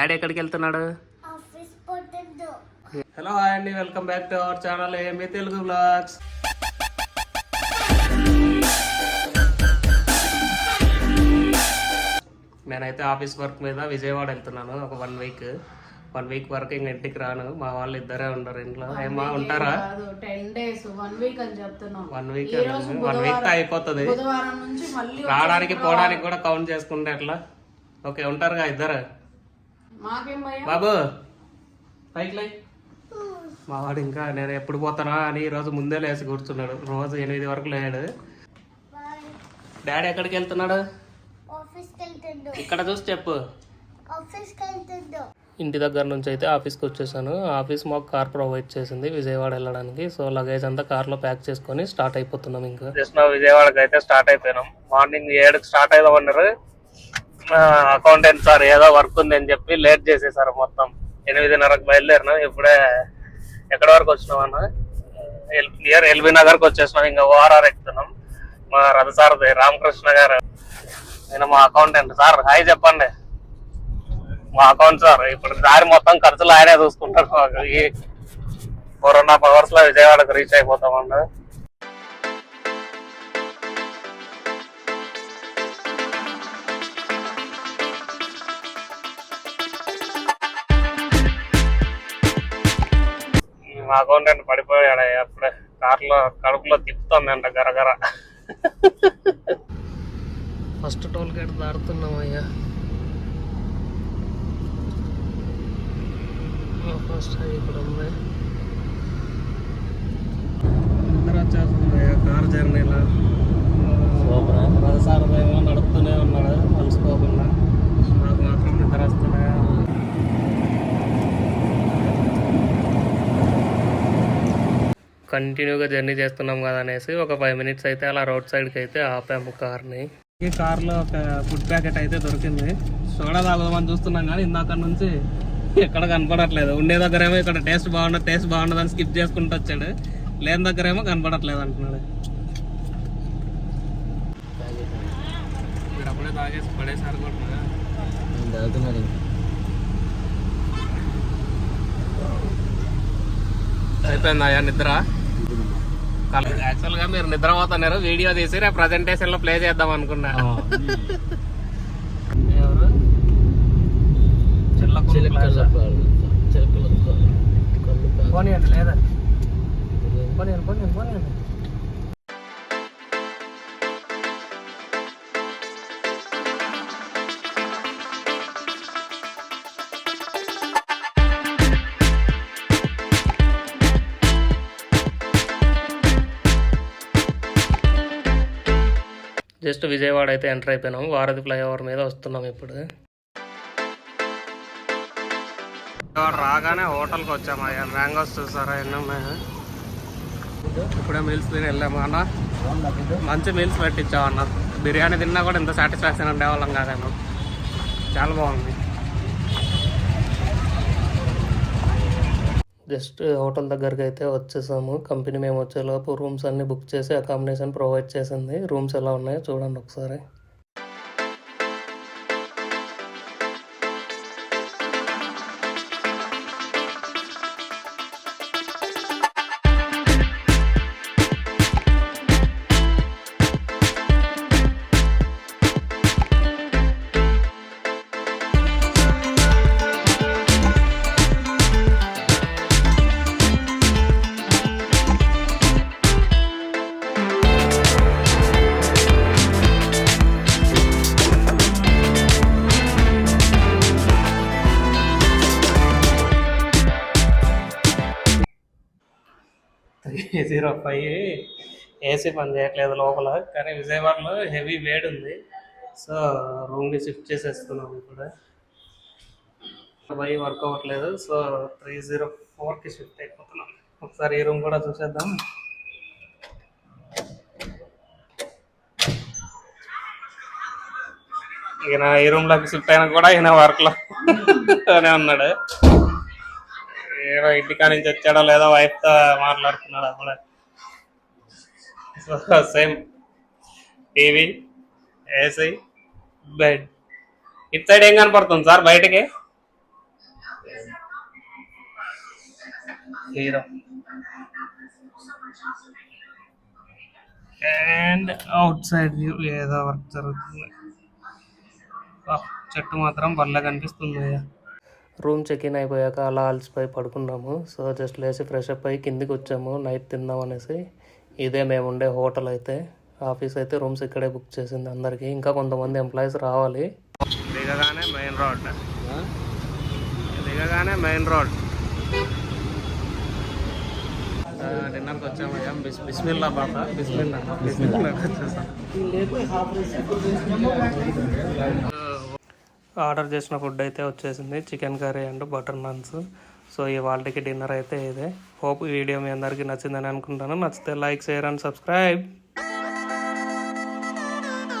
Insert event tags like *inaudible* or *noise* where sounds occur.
Daddy ఎక్కడికి వెళ్తున్నాడు? Office పోతుందో హలో హాయ్ అండి. Welcome back to our channel. ఏమి తెలుగు బ్లాగ్స్ నేనైతే ఆఫీస్ వర్క్ మీద విజయవాడ వెళ్తున్నాను. ఒక వన్ వీక్. వన్ వీక్ వరకు ఇంక ఇంటికి రాను. మా వాళ్ళు ఇద్దరే ఉండరు ఇంట్లో. ఏమా ఉంటారా? కాదు. టెన్ డేస్ వన్ వీక్ అని చెప్తున్నాం. వన్ వీక్ ఈ రోజు వన్ వీక్తో అయిపోతుంది. బుధవారం నుంచి మళ్ళీ రావడానికి పోవడానికి కూడా కౌంట్ చేసుకుంటే ఎట్లా? ఓకే ఉంటారుగా ఇద్దరు? బాబు పైకి లై మా వాడు ఇంకా నేను ఎప్పుడు పోతానా అని ఈ రోజు ముందే లేచి కూర్చున్నాడు. రోజు ఎనిమిది వరకు లేడు. డాడీ ఎక్కడికి వెళ్తున్నాడు? ఇక్కడ చూసి చెప్పు. ఇంటి దగ్గర నుంచి అయితే ఆఫీస్కి వచ్చేసాను. ఆఫీస్ మాకు కార్ ప్రొవైడ్ చేసింది విజయవాడ వెళ్ళడానికి. సో లగేజ్ అంతా కార్లో ప్యాక్ చేసుకొని స్టార్ట్ అయిపోతున్నాం ఇంకా. జస్ట్ విజయవాడకి అయితే స్టార్ట్ అయిపోయినాం. మార్నింగ్ ఏడుకి స్టార్ట్ అయిదామన్నారు. అకౌంటెంట్ సార్ ఏదో వర్క్ ఉంది అని చెప్పి లేట్ చేసేసారు మొత్తం. ఎనిమిదిన్నరకు బయలుదేరినాం ఇప్పుడే ఎక్కడ వరకు వచ్చినాం అన్న? నియర్ ఎల్బీ నగర్కి వచ్చేసినాం ఇంకా ఓఆర్ఆర్ ఎక్కుతున్నాం. మా రథసారథి రామకృష్ణ గారు. నేను మా అకౌంటెంట్ సార్ హాయ్ చెప్పండి. మా అకౌంట్ సార్ ఇప్పుడు దారి మొత్తం ఖర్చులు ఆయనే చూసుకుంటారు మాకు. ఈ ఫోర్ అండ్ హాఫ్ అవర్స్లో విజయవాడకు రీచ్ అయిపోతామండి మా అకౌంటెంట్ పడిపోయాడు అప్పుడే కార్లో కడుపులో తిప్పుతుందంట గరగర ఫస్ట్ టోల్ గేట్ దాడుతున్నాం అయ్యా. ఫస్ట్ ఇక్కడ ఉంది నిద్ర వచ్చేస్తుంది కార్ జర్నీలో రథసారథి ఏమో నడుపుతూనే ఉన్నాడు అలసిపోకుండా నాకు మాత్రం నిద్ర వస్తూనే ఉంది. కంటిన్యూగా జర్నీ చేస్తున్నాం కదా అనేసి ఒక ఫైవ్ మినిట్స్ అయితే అలా రోడ్ సైడ్కి అయితే ఆపాము కార్ని. ఈ కార్లో ఒక ఫుడ్ ప్యాకెట్ అయితే దొరికింది. సోడా తాగుదామని చూస్తున్నాం కానీ ఇందాక నుంచి ఎక్కడ కనపడట్లేదు. ఉండే దగ్గరేమో ఇక్కడ టేస్ట్ బాగుండదు టేస్ట్ బాగుండదు అని స్కిప్ చేసుకుంటూ వచ్చాడు. లేని దగ్గరేమో కనపడట్లేదు అంటున్నాడు. అప్పుడే తాగేసి పడేసారు అయిపోయింది అయ్యా నిద్ర? యాక్చువల్గా మీరు నిద్రపోతున్నారు. వీడియో తీసి రేపు ప్రజెంటేషన్లో ప్లే చేద్దాం అనుకున్నా. పోనీయండి లేదా జస్ట్ విజయవాడ అయితే ఎంటర్ అయిపోయినాము. వారధి ఫ్లైఓవర్ మీద వస్తున్నాం ఇప్పుడు. రాగానే హోటల్కి వచ్చాము? అయ్యా మ్యాంగోస్ చూసారా? ఎన్ని ఇప్పుడే మీల్స్ తిని వెళ్ళాము అన్న. మంచి మీల్స్ పెట్టించావు అన్న. బిర్యానీ తిన్నా కూడా ఇంత సాటిస్ఫాక్షన్ ఉండేవాళ్ళం కాదన్న చాలా బాగుంది. జస్ట్ హోటల్ దగ్గరికి అయితే వచ్చేసాము. కంపెనీ మేము వచ్చేలోపు రూమ్స్ అన్ని బుక్ చేసి అకామిడేషన్ ప్రొవైడ్ చేసింది. రూమ్స్ ఎలా ఉన్నాయో చూడండి ఒకసారి. *laughs* జీరో ఫైవ్ ఏసీ పని చేయట్లేదు లోపల కానీ విజయవాడలో హెవీ వేడి ఉంది. సో రూమ్ని షిఫ్ట్ చేసేస్తున్నాం ఇప్పుడు. ఫైవ్ వర్క్ అవ్వట్లేదు సో త్రీ జీరో ఫోర్కి షిఫ్ట్ అయిపోతున్నాం. ఒకసారి ఈ రూమ్ కూడా చూసేద్దాం. ఈయన ఈ రూమ్లోకి షిఫ్ట్ అయినా కూడా ఈయన వర్క్లో ఉన్నాడు. ఏదో ఇంటికా నుంచి వచ్చాడో లేదో వైఫ్తో మాట్లాడుతున్నాడు అప్పుడే so same TV AC bed ఇటు సైడ్ ఏం కనపడుతుంది సార్ బయటకి? Hero and outside view ఏదో వర్క్ జరుగుతుంది. చెట్టు మాత్రం బల్ల కనిపిస్తుంది రూమ్ చెక్ ఇన్ అయిపోయాక అలా అలసిపోయి పడుకున్నాము. సో జస్ట్ లేచి ఫ్రెష్ అప్ అయ్యి కిందికి వచ్చాము. నైట్ తిందాం అనేసి ఇదే మేము ఉండే హోటల్ అయితే. ఆఫీస్ అయితే రూమ్స్ ఇక్కడే బుక్ చేసింది అందరికి. ఇంకా కొంతమంది ఎంప్లాయీస్ రావాలి. దిగగానే మెయిన్ రోడ్ దిగగానే మెయిన్ రోడ్ డిన్నర్కి వచ్చామయ్యా బిస్ బిస్మిల్లా బాబా. బిస్మిల్లా. బిస్మిల్లా. వచ్చేసాం ఆర్డర్ చేసిన ఫుడ్ అయితే వచ్చేసింది. Chicken curry and butter naans. So ఇవాళకి డిన్నర్ అయితే ఇదే. హోప్ ఈ వీడియో మీ అందరికీ నచ్చిందని అనుకుంటాను. నచ్చితే లైక్ షేర్ అండ్ సబ్స్క్రైబ్.